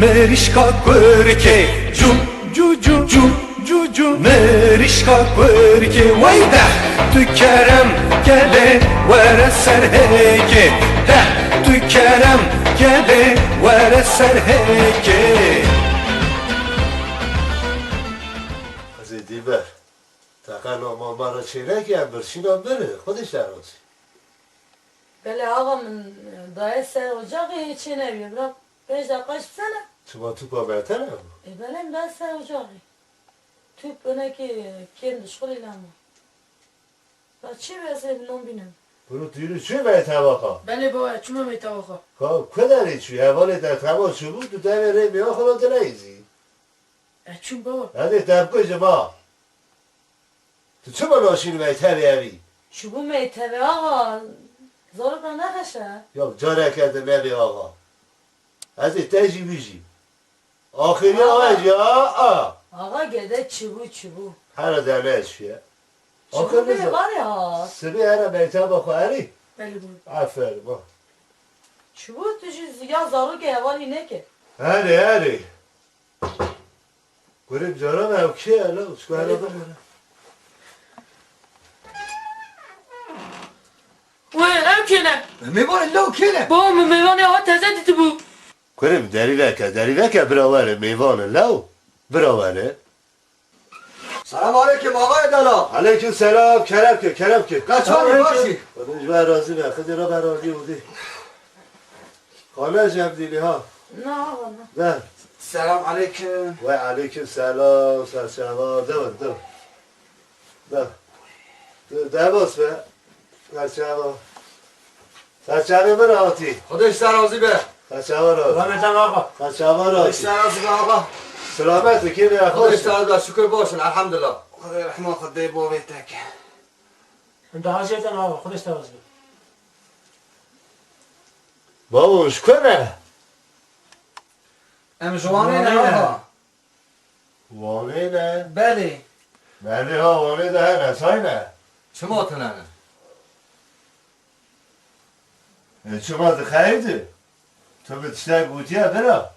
Merişka kırke Cu cu cu cu cu cu Merişka kırke Vay da Tükerem gele Vere serheke Da Tükerem gele Vere serheke Hazreti Ber. Takan o mamara çeyrek ya bir şinan beri. Kudiş der olsun. Böyle ağamın dayı ser ocak içine bir bırak. Beş dakika içsene. Çıma tupa betene mi? E benim ben ser ocak. Tüp öneki kendi şkoluyla mı? Ben çi versin non binem. Bunu duyuru çü be tabaka. بله بابا چون می توقع Ka kadar içiyor. Evveli de tamam çubuğu tu devre mi okula dileyizi. چون بابا Hadi tepki cema. Tu çıma naşini be terevi. Şu bu meytebe ağa. Zorla ne kaşa? Yok carek edin evi ağa. Hadi teci Ahire ayacağı. Ağa gede çubu çubu. Her derne eşya. Çubu bile var ya. Sıvı her beyte bak heri. Aferin bak. Çubu tücüz ya zarı ge vali ne ki? Heri heri. Görüp canım ev ki ya la uskara da böyle. Uy ev kene. Ne var la o kene? Bu meyvane ha teze dedi bu. Kurim deriveke, deriveke biravere meyvanı lev, biravere. Selam aleyküm ağa edala. Aleyküm selam, kerepke, kerepke. Kaç var başı? Kadınç ben razı ne, kadına ben razı oldu. Kale cemdili ha. Ne ağa ne? Selam aleyküm. Ve aleyküm selam, selam, devam, devam. Devam. Devam be. Selam. Selam ben rahatı. Kadınç sen razı be. Kaçavaroz. Rahmetan ağa. Kaçavaroz. İşleriniz ağa. Selamet ve kim ya hoş. Allah şükür olsun elhamdülillah. Kuday rahman kuday bu beytek. Anda hazretten ağa. Kuday istavaz. Baba şükür ne? Em juvane ne ağa? Vane ne? Beli. Beli ha vane de hene sayne. Çıma atın hene. Çıma da e, kaydı. khaydi. Tabi tişler gutiya bira.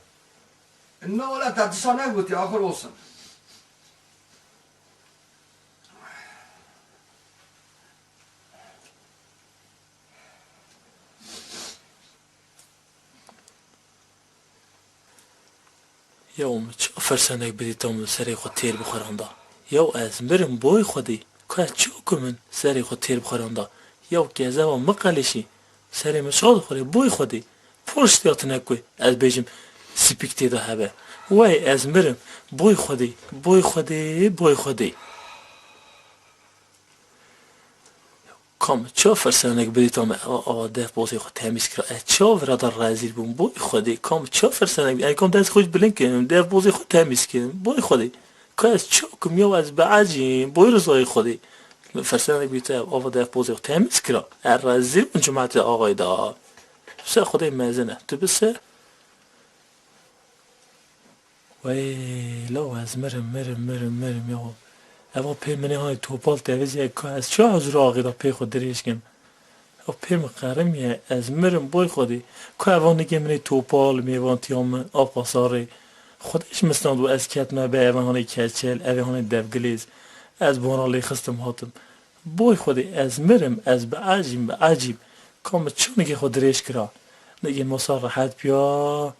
نه ولا تدسا نگوتی آخر olsun یوم چه فرسانک بدی تام سری خود تیر بخورم دا یو از مرم بوی خودی که چو کمن سری خود تیر بخورم دا یو که از او مقالشی سری مشغول خوری بوی خودی پرش دیات نکوی. از بیجم سپیک تیدا هبه. وای از مرم. بوی خودی بوی خودی بوی خودی. کام چه فرسانک بدی تام آده بوزی خود تمیز کرد. چه ورادر رازیر بون بوی خودی. کام چه فرسانک؟ ای کام دست خود بلند کنم ده بوزی خود تمیز کنم بوی خودی. که از چه کم یو از بعجی بوی رضای خودی. فرسانک بیته آوا ده بوزی خود تمیز کرد. ار رازیر بون جماعت آقای دا. Nefse Xudayê mezin e. Tu bise Weyla ez mirim mirim mirim ya Ev pê min hay topal tevizye ku ez çi hazir axîra pê xwe dirêjkim. Ev pê min qerim ye ez mirim boy xwedî ku evan nike min topal mêvantiya min av qasarê. Xwedê ji misland û ez ketme be evan hanê keçel, evê hanê devgilêz. Ez boran lê xistim hatim. Boy xwedê ez mirim, ez bi ecîm bi ecîm. کام که خود ریش کرا. نگی مصاف حد بیا.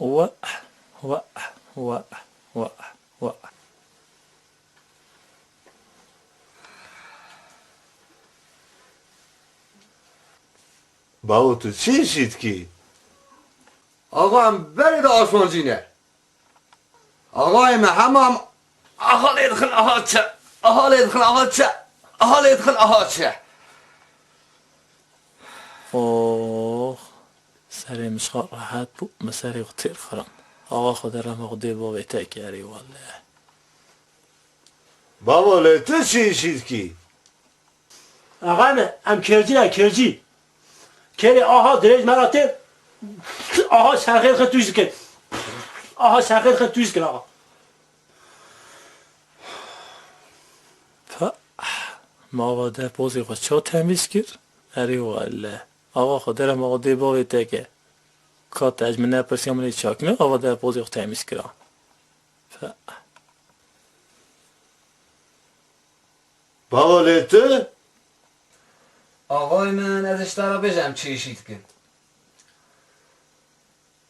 و و و و و. باو تو چی شید کی؟ آقا هم برید آسمان زینه آقا هم همه هم آقا لیدخل آقا چه؟ آقا لیدخل آقا چه؟ آقا لیدخل آقا چه؟ اوه سری مشغال راحت بود مسری غطیر خورم آقا خود رم غدی با بیتا کری والله Babu le tu çi işit ki? آقا من ام کرجی نه کرجی کری آها دریج مراتب آها شرخیل خد تویز کن آها شرخیل خد تویز کن آقا ف ما با ده بازی خود چو تمیز کرد اری والله آقا خود رم غدی با بیتا که کات از من نپرسی من چاکنه آوا در بازی خود تمیز کرا بابا لیتو آقای من ازش دارا بجم چی ایشید کن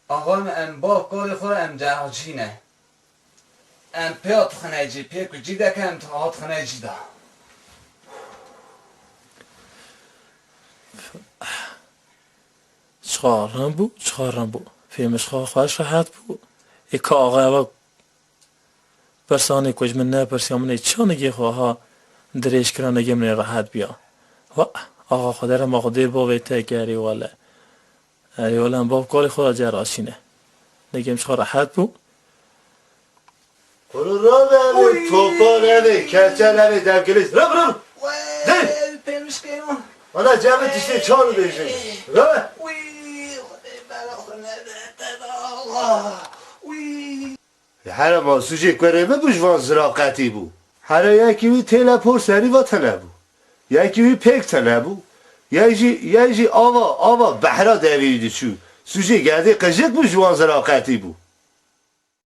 آقای من ام باب کاری خور ام جهاجینه ام پیات خنه جی پی کجی ده که ام تاعت خنه جی ده چخارم بو چخارم بو فیلمش خواه خواهش راحت بو ای که آقا اوا برسانه کج من نپرسی من چانگی خواه دریش کرا نگه من راحت بیا و آقا خدا را ما خودی با ویته گری والا اری والا باب کاری خدا جراشینه نگه امش راحت بو برو را نمی توپا نمی کچه نمی دمکلیس را برو ده پیمش کنم آنا آقا وی هر ما سوچه کنه ببوش وان زراقتی بو هر یکی وی تیلا پر سری و تنه بو یکی وی پیک تنه بو یکی یکی آوا آوا بحرا دویدی چو سوچه گرده قجک بوش وان زراقتی بو